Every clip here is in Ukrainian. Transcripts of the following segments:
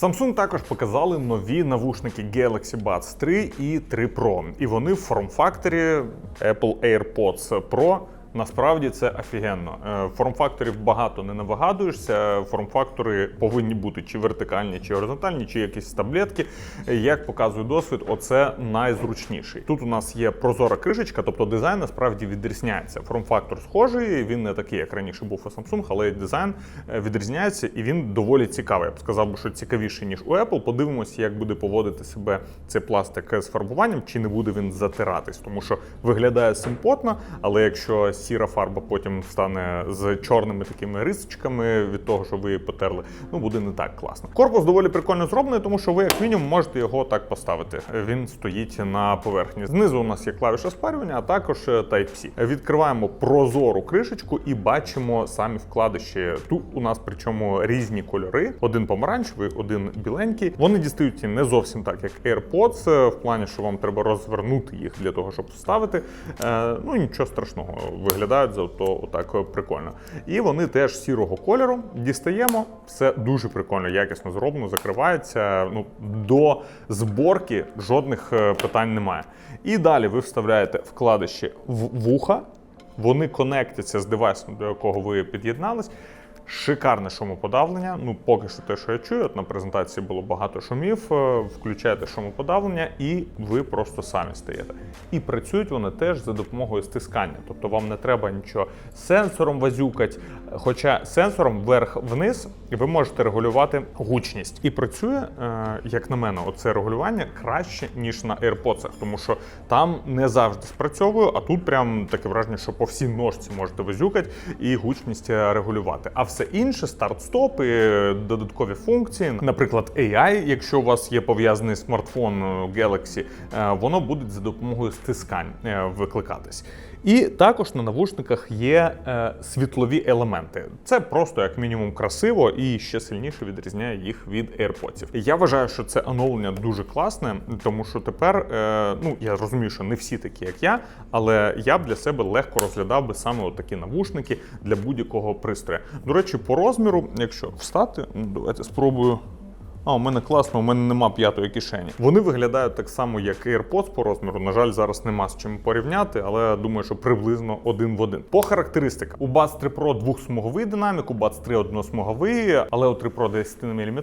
Samsung також показали нові навушники Galaxy Buds 3 і 3 Pro. І вони в форм-факторі Apple AirPods Pro. Насправді це офігенно. Е, форм-факторів багато не навигадуєшся. Форм-фактори повинні бути чи вертикальні, чи горизонтальні, чи якісь таблетки. Е, Як показує досвід, оце найзручніший. Тут у нас є прозора кришечка, тобто дизайн насправді відрізняється. Форм-фактор схожий, він не такий, як раніше був у Samsung, але дизайн е, відрізняється і він доволі цікавий. Я б сказав, що цікавіший ніж у Apple. Подивимося, як буде поводити себе цей пластик з фарбуванням, чи не буде він затиратись, тому що виглядає симпотно, але якщо сіра фарба потім стане з чорними такими рисочками від того, що ви її потерли, ну буде не так класно. Корпус доволі прикольно зроблений, тому що ви як мінімум можете його так поставити. Він стоїть на поверхні. Знизу у нас є клавіша спарювання, а також е, Type-C. Відкриваємо прозору кришечку і бачимо самі вкладиші. Тут у нас причому різні кольори: один помаранчевий, один біленький. Вони дістаються не зовсім так, як AirPods, е, в плані, що вам треба розвернути їх для того, щоб вставити. Е, Ну нічого страшного, виглядають зато отак прикольно. І вони теж сірого кольору. Дістаємо, все дуже прикольно, якісно зроблено, закривається. Ну до зборки жодних е, питань немає. І далі ви вставляєте вкладиші в вуха. Вони конектяться з девайсом, до якого ви під'єднались. Шикарне шумоподавлення. Ну, поки що те, що я чую, на презентації було багато шумів. Е, Включаєте шумоподавлення, і ви просто самі стаєте. І працюють вони теж за допомогою стискання. Тобто вам не треба нічого сенсором вазюкать. Хоча сенсором вверх-вниз ви можете регулювати гучність. І працює, е, як на мене, оце регулювання краще, ніж на AirPods, тому що там не завжди спрацьовує, а тут прям таке враження, що по всій ножці можете вазюкати і гучність е, регулювати. А все інше, старт-стоп, і додаткові функції, наприклад, AI, якщо у вас є пов'язаний смартфон е, Galaxy, е, воно буде за допомогою стискань е, викликатись. І також на навушниках є е, світлові елементи. Це просто як мінімум красиво і ще сильніше відрізняє їх від AirPods. Я вважаю, що це оновлення дуже класне, тому що тепер, е, ну я розумію, що не всі такі, як я, але я б для себе легко розглядав би саме такі навушники для будь-якого пристрою. До речі, по розміру, якщо встати, ну давайте спробую. А, у мене класно, у мене нема п'ятої кишені. Вони виглядають так само, як AirPods по розміру. На жаль, зараз нема з чим порівняти, але думаю, що приблизно один в один. По характеристиках у Buds 3 Pro двохсмуговий динамік, у Buds 3 односмуговий, але у 3 Pro 10 мм,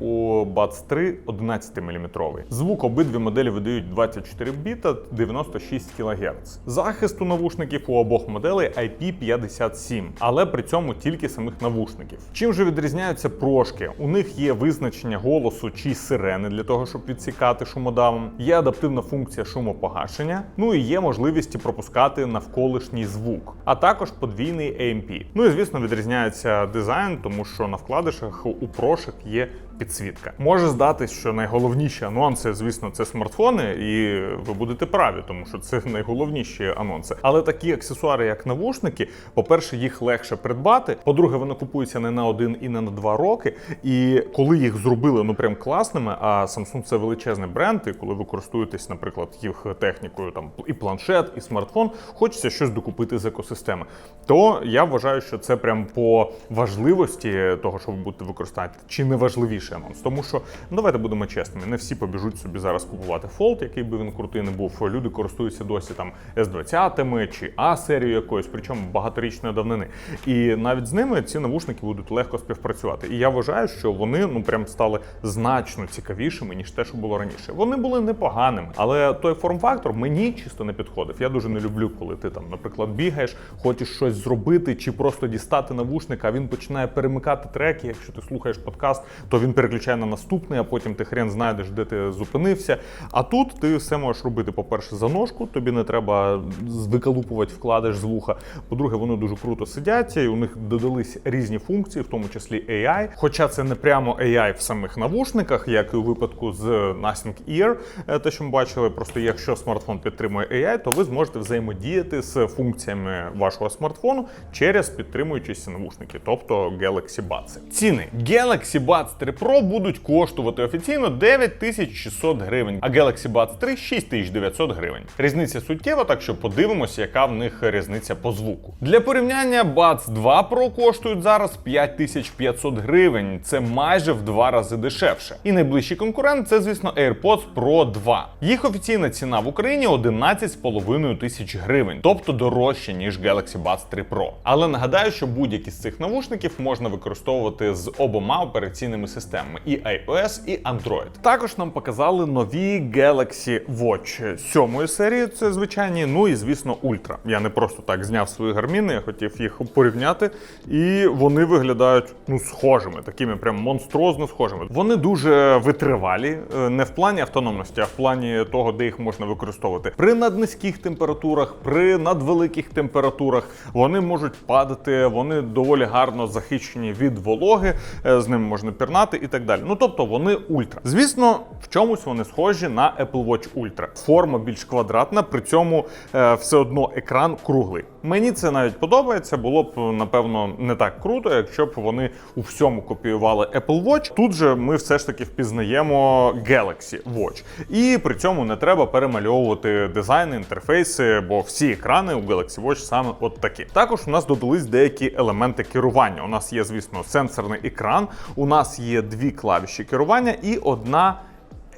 у Buds 3 11 мм. Звук обидві моделі видають 24 біта, 96 кГц. Захист у навушників у обох моделей IP57, але при цьому тільки самих навушників. Чим же відрізняються прошки? У них є визначення голосу чи сирени для того, щоб відсікати шумодавом. Є адаптивна функція шумопогашення. Ну і є можливість пропускати навколишній звук, а також подвійний AMP. Ну і звісно, відрізняється дизайн, тому що на вкладишах у прошок є підсвітка. Може здатись, що найголовніші анонси, звісно, це смартфони, і ви будете праві, тому що це найголовніші анонси. Але такі аксесуари, як навушники, по-перше, їх легше придбати. По-друге, вони купуються не на один і не на два роки. І коли їх зробили ну прям класними, а Samsung це величезний бренд, і коли ви користуєтесь, наприклад, їх технікою, там і планшет, і смартфон, хочеться щось докупити з екосистеми. То я вважаю, що це прям по важливості того, що ви будете використовувати, чи не важливіший анонс. Тому що ну давайте будемо чесними, не всі побіжуть собі зараз купувати Fold, який би він крутий не був. Люди користуються досі там S20 чи А серією якоюсь, причому багаторічної давнини. І навіть з ними ці навушники будуть легко співпрацювати. І я вважаю, що вони ну прям стали значно цікавішими ніж те, що було раніше. Вони були непоганими, але той форм-фактор мені чисто не підходив. Я дуже не люблю, коли ти там, наприклад, бігаєш, хочеш щось зробити, чи просто дістати навушника, а він починає перемикати треки. Якщо ти слухаєш подкаст, то він переключає на наступний, а потім ти хрен знайдеш, де ти зупинився. А тут ти все можеш робити, по-перше, за ножку, тобі не треба викалупувати вкладиш з вуха. По-друге, вони дуже круто сидять, і у них додались різні функції, в тому числі AI. Хоча це не прямо AI в самих навушниках, як і у випадку з Nothing Ear, е, те, що ми бачили, просто якщо смартфон підтримує AI, то ви зможете взаємодіяти з функціями вашого смартфону через підтримуючіся навушники, тобто Galaxy Buds. Ціни Galaxy Buds 3 Pro будуть коштувати офіційно 9600 гривень, а Galaxy Buds 3 6900 гривень. Різниця суттєва, так що подивимося, яка в них різниця по звуку. Для порівняння Buds 2 Pro коштують зараз 5500 гривень. Це майже в два рази рази дешевше. І найближчий конкурент це, звісно, AirPods Pro 2. Їх офіційна ціна в Україні 11,5 тисяч гривень, тобто дорожче ніж Galaxy Buds 3 Pro. Але нагадаю, що будь-які з цих навушників можна використовувати з обома операційними системами і iOS, і Android. Також нам показали нові Galaxy Watch сьомої серії. Це звичайні. Ну і звісно, Ultra. Я не просто так зняв свої гарміни, я хотів їх порівняти, і вони виглядають ну схожими, такими прям монструозно схожими. Вони дуже витривалі, е, не в плані автономності, а в плані того, де їх можна використовувати. При наднизьких температурах, при надвеликих температурах вони можуть падати, вони доволі гарно захищені від вологи, е, з ними можна пірнати і так далі. Ну тобто вони ультра. Звісно, в чомусь вони схожі на Apple Watch Ultra. Форма більш квадратна, при цьому е, все одно екран круглий. Мені це навіть подобається. Було б напевно не так круто, якщо б вони у всьому копіювали Apple Watch. Тут же ми все ж таки впізнаємо Galaxy Watch. І при цьому не треба перемальовувати дизайн, інтерфейси, бо всі екрани у Galaxy Watch саме от такі. Також у нас додались деякі елементи керування. У нас є, звісно, сенсорний екран, у нас є дві клавіші керування і одна.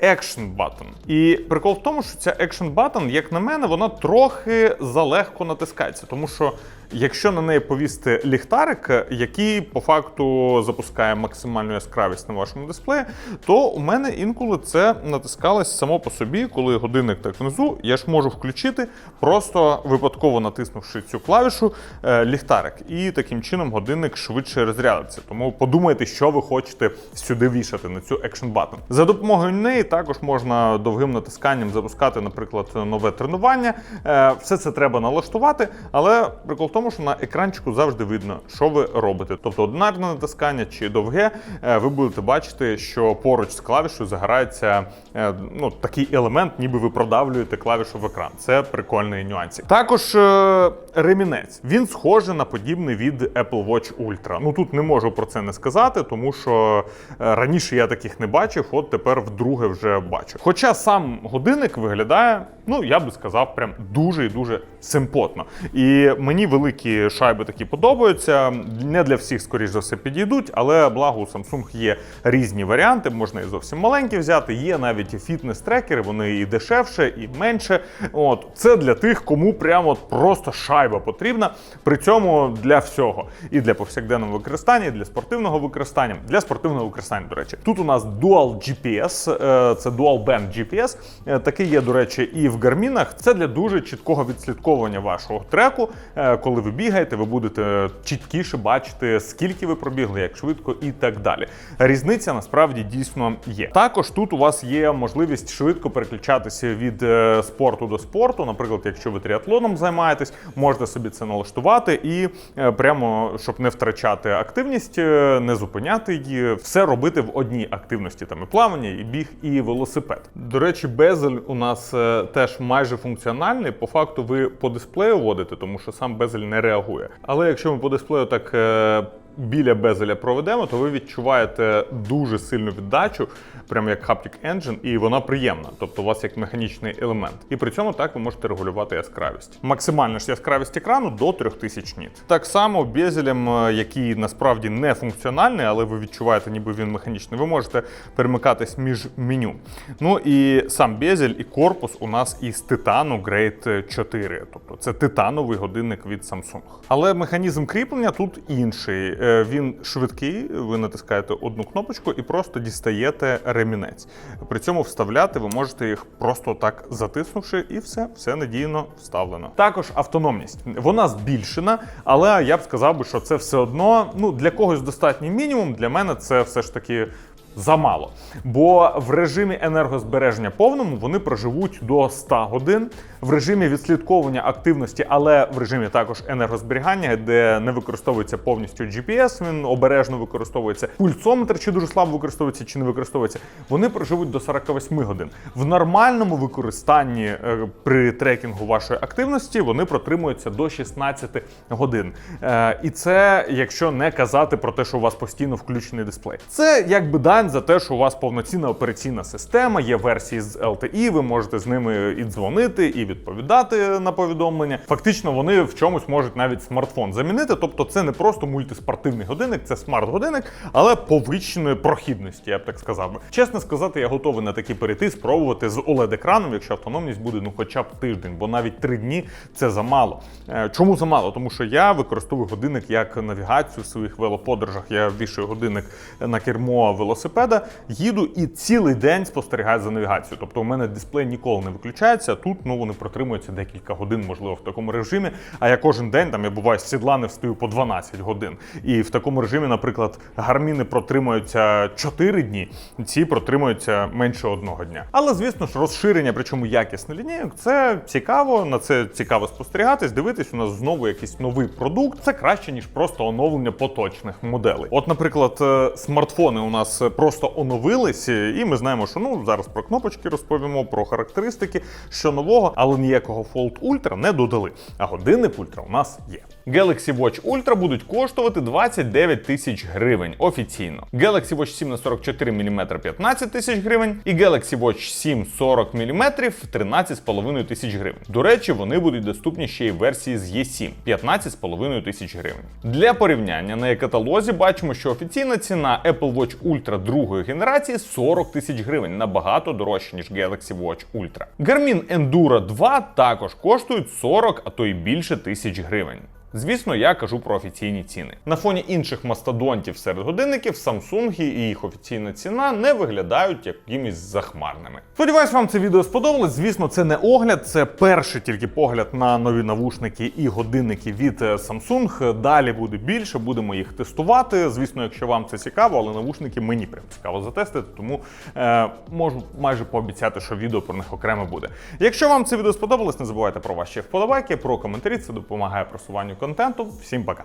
Action Button. І прикол в тому, що ця Action Button, як на мене, вона трохи залегко натискається, тому що якщо на неї повісти ліхтарик, який по факту запускає максимальну яскравість на вашому дисплеї, то у мене інколи це натискалось само по собі, коли годинник так внизу, я ж можу включити, просто випадково натиснувши цю клавішу е, ліхтарик. І таким чином годинник швидше розрядиться. Тому подумайте, що ви хочете сюди вішати на цю Action Button. За допомогою неї також можна довгим натисканням запускати, наприклад, нове тренування. Е, Все це треба налаштувати, але прикол в тому, що на екранчику завжди видно, що ви робите. Тобто одинарне натискання чи довге, е, ви будете бачити, що поруч з клавішою загорається е, ну, такий елемент, ніби ви продавлюєте клавішу в екран. Це прикольний нюансик. Також ремінець. Він схожий на подібний від Apple Watch Ultra. Ну тут не можу про це не сказати, тому що раніше я таких не бачив, от тепер вдруге вже бачу. Хоча сам годинник виглядає, ну я би сказав, прям дуже і дуже симпотно. І мені великі шайби такі подобаються. Не для всіх, скоріш за все, підійдуть, але благо у Samsung є різні варіанти. Можна і зовсім маленькі взяти. Є навіть і фітнес-трекери, вони і дешевше, і менше. От це для тих, кому прямо от просто шайба потрібна. При цьому для всього. І для повсякденного використання, і для спортивного використання. Для спортивного використання, до речі, тут у нас Dual GPS, е, це Dual Band GPS. Е, Такий є, до речі, і в гармінах. Це для дуже чіткого відслідковування вашого треку. Е, Коли ви бігаєте, ви будете чіткіше бачити, скільки ви пробігли, як швидко і так далі. Різниця насправді дійсно є. Також тут у вас є можливість швидко переключатися від е, спорту до спорту. Наприклад, якщо ви тріатлоном займаєтесь, можете собі це налаштувати і е, прямо щоб не втрачати активність, е, не зупиняти її, все робити в одній активності. Там і плавання, і біг, і велосипед. До речі, безель у нас е, теж майже функціональний. По факту ви по дисплею водите, тому що сам безель не реагує. Але якщо ми по дисплею так. Біля безеля проведемо, то ви відчуваєте дуже сильну віддачу, прямо як Haptic Engine, і вона приємна, тобто у вас як механічний елемент. І при цьому так ви можете регулювати яскравість. Максимальна ж яскравість екрану до 3000 ніт. Так само безелем, е, який насправді не функціональний, але ви відчуваєте, ніби він механічний, ви можете перемикатись між меню. Ну і сам безель і корпус у нас із титану Grade 4, тобто це титановий годинник від Samsung. Але механізм кріплення тут інший. Е, Він швидкий, ви натискаєте одну кнопочку і просто дістаєте ремінець. При цьому вставляти ви можете їх просто так затиснувши, і все, все надійно вставлено. Також автономність. Вона збільшена, але я б сказав би, що це все одно ну, для когось достатній мінімум. Для мене це все ж таки замало. Бо в режимі енергозбереження повному вони проживуть до 100 годин. В режимі відслідковування активності, але в режимі також енергозберігання, де не використовується повністю GPS, він обережно використовується. Пульсометр чи дуже слабо використовується, чи не використовується. Вони проживуть до 48 годин. В нормальному використанні е, при трекінгу вашої активності вони протримуються до 16 годин. Е, і це якщо не казати про те, що у вас постійно включений дисплей. Це якби да за те, що у вас повноцінна операційна система, є версії з LTE, ви можете з ними і дзвонити, і відповідати на повідомлення. Фактично, вони в чомусь можуть навіть смартфон замінити. Тобто, це не просто мультиспортивний годинник, це смарт-годинник, але повищеної прохідності, я б так сказав. Чесно сказати, я готовий на такі перейти, спробувати з oled екраном якщо автономність буде ну хоча б тиждень, бо навіть три дні це замало. Е, Чому замало? Тому що я використовую годинник як навігацію в своїх велоподорожах. Я вішаю годинник на кермо велосипеда, їду і цілий день спостерігаю за навігацією. Тобто, у мене дисплей ніколи не виключається. Тут ну вони протримуються декілька годин, можливо, в такому режимі. А я кожен день там я буваю з сідла не встаю по 12 годин. І в такому режимі, наприклад, гарміни протримуються 4 дні, ці протримуються менше одного дня. Але звісно ж, розширення, причому якісне лінійок, це цікаво. На це цікаво спостерігатись, дивитись. У нас знову якийсь новий продукт. Це краще ніж просто оновлення поточних моделей. От, наприклад, е, смартфони у нас просто оновились, і ми знаємо, що ну зараз про кнопочки розповімо, про характеристики, що нового, але ніякого Fold Ultra не додали. А годинник Ultra у нас є. Galaxy Watch Ultra будуть коштувати 29 тисяч гривень офіційно. Galaxy Watch 7 на 44 мм 15 тисяч гривень і Galaxy Watch 7 40 мм 13,5 тисяч гривень. До речі, вони будуть доступні ще й в версії з E7 15,5 тисяч гривень. Для порівняння на каталозі бачимо, що офіційна ціна Apple Watch Ultra другої генерації 40 тисяч гривень, набагато дорожче, ніж Galaxy Watch Ultra. Garmin Enduro 2 також коштують 40, а то й більше тисяч гривень. Звісно, я кажу про офіційні ціни. На фоні інших мастодонтів серед годинників Samsung і їх офіційна ціна не виглядають якимись захмарними. Сподіваюсь, вам це відео сподобалось. Звісно, це не огляд, це перший тільки погляд на нові навушники і годинники від е, Samsung. Далі буде більше, будемо їх тестувати. Звісно, якщо вам це цікаво, але навушники мені прям цікаво затестити, тому е, можу майже пообіцяти, що відео про них окремо буде. Якщо вам це відео сподобалось, не забувайте про ваші вподобайки, про коментарі. Це допомагає просуванню контенту. Всім пока.